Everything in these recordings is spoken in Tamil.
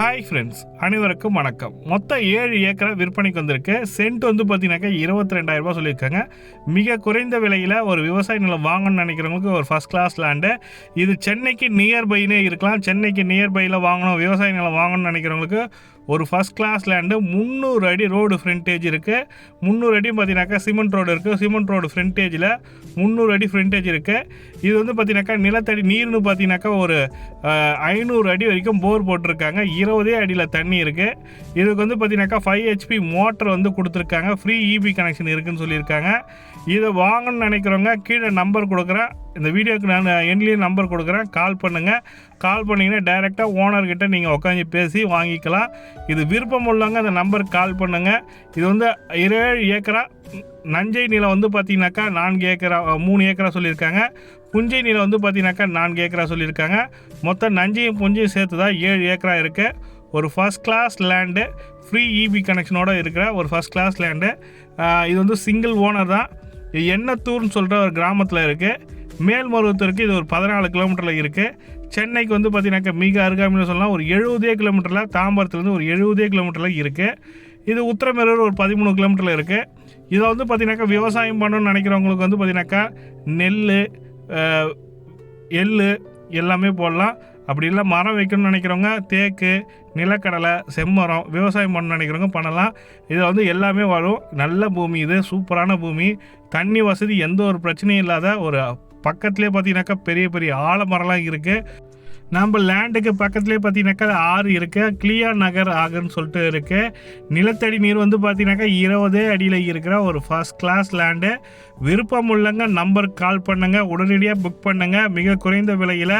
ஹாய் ஃப்ரெண்ட்ஸ் அனைவருக்கும் வணக்கம். மொத்தம் ஏழு ஏக்கரை விற்பனைக்கு வந்திருக்கு. சென்ட் வந்து பார்த்தீங்கன்னாக்கா இருபத்தி ரெண்டாயிரம் ரூபாய் சொல்லியிருக்காங்க. மிக குறைந்த விலையில் ஒரு விவசாய நிலம் வாங்கணும்னு நினைக்கிறவங்களுக்கு ஒரு ஃபஸ்ட் கிளாஸ் லேண்டு இது சென்னைக்கு நியர்பைனே இருக்கலாம். சென்னைக்கு நியர்பையில் வாங்கணும் விவசாய நிலம் வாங்கணும்னு நினைக்கிறவங்களுக்கு ஒரு ஃபஸ்ட் கிளாஸ் லேண்டு முந்நூறு அடி ரோடு ஃப்ரண்டேஜ் இருக்குது முந்நூறு அடி பார்த்தீங்கன்னாக்கா சிமெண்ட் ரோடு இருக்குது சிமெண்ட் ரோடு ஃப்ரண்டேஜில் முந்நூறு அடி ஃப்ரண்டேஜ் இருக்குது இது வந்து பார்த்தீங்கன்னாக்கா நிலத்தடி நீர்னு பார்த்தீங்கன்னாக்கா ஒரு ஐநூறு அடி வரைக்கும் போர் போட்டிருக்காங்க. இருபதே அடியில் தண்ணி இருக்குது இதுக்கு வந்து பார்த்தீங்கன்னாக்கா ஃபைவ் ஹெச்பி மோட்டர் வந்து கொடுத்துருக்காங்க. ஃப்ரீ இபி கனெக்ஷன் இருக்குதுன்னு சொல்லியிருக்காங்க. இதை வாங்கணும்னு நினைக்கிறவங்க கீழே நம்பர் கொடுக்குறேன். இந்த வீடியோக்கு நான் எண்ட்லேயும் நம்பர் கொடுக்குறேன். கால் பண்ணுங்கள் கால் பண்ணிங்கன்னா டைரெக்டாக ஓனர்கிட்ட நீங்கள் உட்காந்து பேசி வாங்கிக்கலாம். இது விருப்பம் உள்ளவங்க அந்த நம்பருக்கு கால் பண்ணுங்கள் இது வந்து ஏழு ஏக்கரா நஞ்சை நிலம் வந்து பார்த்தீங்கன்னாக்கா நான்கு ஏக்கரா மூணு ஏக்கரா சொல்லியிருக்காங்க. புஞ்சை நிலம் வந்து பார்த்தீங்கன்னாக்கா நான்கு ஏக்கரா சொல்லியிருக்காங்க. மொத்தம் நஞ்சையும் புஞ்சையும் சேர்த்து தான் ஏழு ஏக்கரா இருக்குது ஒரு first class land free EB கனெக்ஷனோடு இருக்கிற ஒரு ஃபஸ்ட் கிளாஸ் லேண்டு இது வந்து சிங்கிள் ஓனர் தான். இது எண்ணத்தூர்னு சொல்கிற ஒரு கிராமத்தில் இருக்குது மேல்மருவத்தூருக்கு இது ஒரு பதினாலு கிலோமீட்டரில் இருக்குது சென்னைக்கு வந்து பார்த்தீங்கன்னாக்கா மிக அருகாமையில் சொல்லலாம். ஒரு எழுபதே கிலோமீட்டரில் தாம்பரத்துலேருந்து ஒரு எழுபதே கிலோமீட்டரில் இருக்குது இது உத்திரமேரூர் ஒரு பதிமூணு கிலோமீட்டரில் இருக்குது இதை வந்து பார்த்தீங்கன்னாக்கா விவசாயம் பண்ணணும்னு நினைக்கிறவங்களுக்கு வந்து பார்த்தீங்கன்னாக்கா நெல் எள் எல்லாமே போடலாம். அப்படி இல்லை மரம் வைக்கணும்னு நினைக்கிறவங்க தேக்கு நிலக்கடலை செம்மரம் விவசாயம் பண்ணணும்னு நினைக்கிறவங்க பண்ணலாம். இதில் வந்து எல்லாமே வரும். நல்ல பூமி இது சூப்பரான பூமி. தண்ணி வசதி எந்த ஒரு பிரச்சனையும் இல்லாத ஒரு பக்கத்துலேயே பார்த்தீங்கன்னாக்கா பெரிய பெரிய ஆலமரம்லாம் இருக்குது நம்ம லேண்டுக்கு பக்கத்துலேயே பார்த்தீங்கன்னாக்கா ஆறு இருக்குது கிளியா நகர் ஆகுன்னு சொல்லிட்டு இருக்குது நிலத்தடி நீர் வந்து பார்த்தீங்கன்னாக்கா இருபதே அடியில் இருக்கிற ஒரு ஃபர்ஸ்ட் கிளாஸ் லேண்டு விருப்பம் உள்ளங்க நம்பருக்கு கால் பண்ணுங்க. உடனடியாக புக் பண்ணுங்க. மிக குறைந்த விலையில்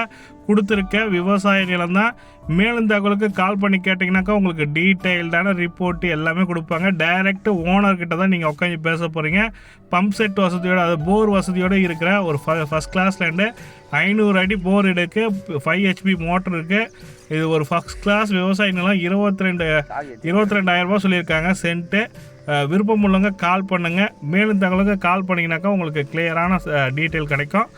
கொடுத்துருக்க விவசாய நிலம் தான். மேலும் தகவலுக்கு கால் பண்ணி கேட்டிங்கனாக்கா உங்களுக்கு டீட்டெயில்டான ரிப்போர்ட் எல்லாமே கொடுப்பாங்க. டைரக்ட் ஓனர்கிட்ட தான் நீங்கள் உட்காந்து பேச போகிறீங்க பம்ப் செட் வசதியோடு அது போர் வசதியோடு இருக்கிற ஒரு ஃபஸ்ட் கிளாஸ் லேண்டு ஐநூறு அடி போர் இருக்குது ஃபைவ் ஹெச்பி மோட்டர் இருக்குது இது ஒரு ஃபஸ்ட் கிளாஸ் விவசாய நிலம். இருபத்தி ரெண்டு இருபத்தி ரெண்டாயிரரூபா சொல்லியிருக்காங்க சென்ட்டு விருப்பம் உள்ளவங்க கால் பண்ணுங்கள் மேலும் தகவலுக்கு கால் பண்ணிங்கனாக்கா உங்களுக்கு கிளியரான டீட்டெயில் கிடைக்கும்.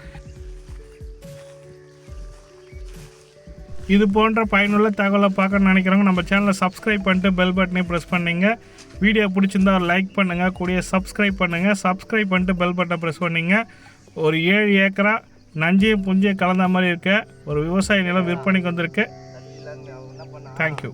இது போன்ற பயனுள்ள தகவலை பார்க்க நினைக்கிறவங்க நம்ம சேனலை சப்ஸ்கிரைப் பண்ணிட்டு பெல் பட்டனை ப்ரெஸ் பண்ணிங்க. வீடியோ பிடிச்சிருந்தா ஒரு லைக் பண்ணுங்கள் கூடிய சப்ஸ்கிரைப் பண்ணுங்கள் சப்ஸ்கிரைப் பண்ணிட்டு பெல் பட்டனை ப்ரெஸ் பண்ணிங்க. ஒரு ஏழு ஏக்கரா நஞ்சையும் புஞ்சையும் கலந்த மாதிரி இருக்க ஒரு விவசாய நிலம் விற்பனைக்கு வந்திருக்கு. தேங்க்யூ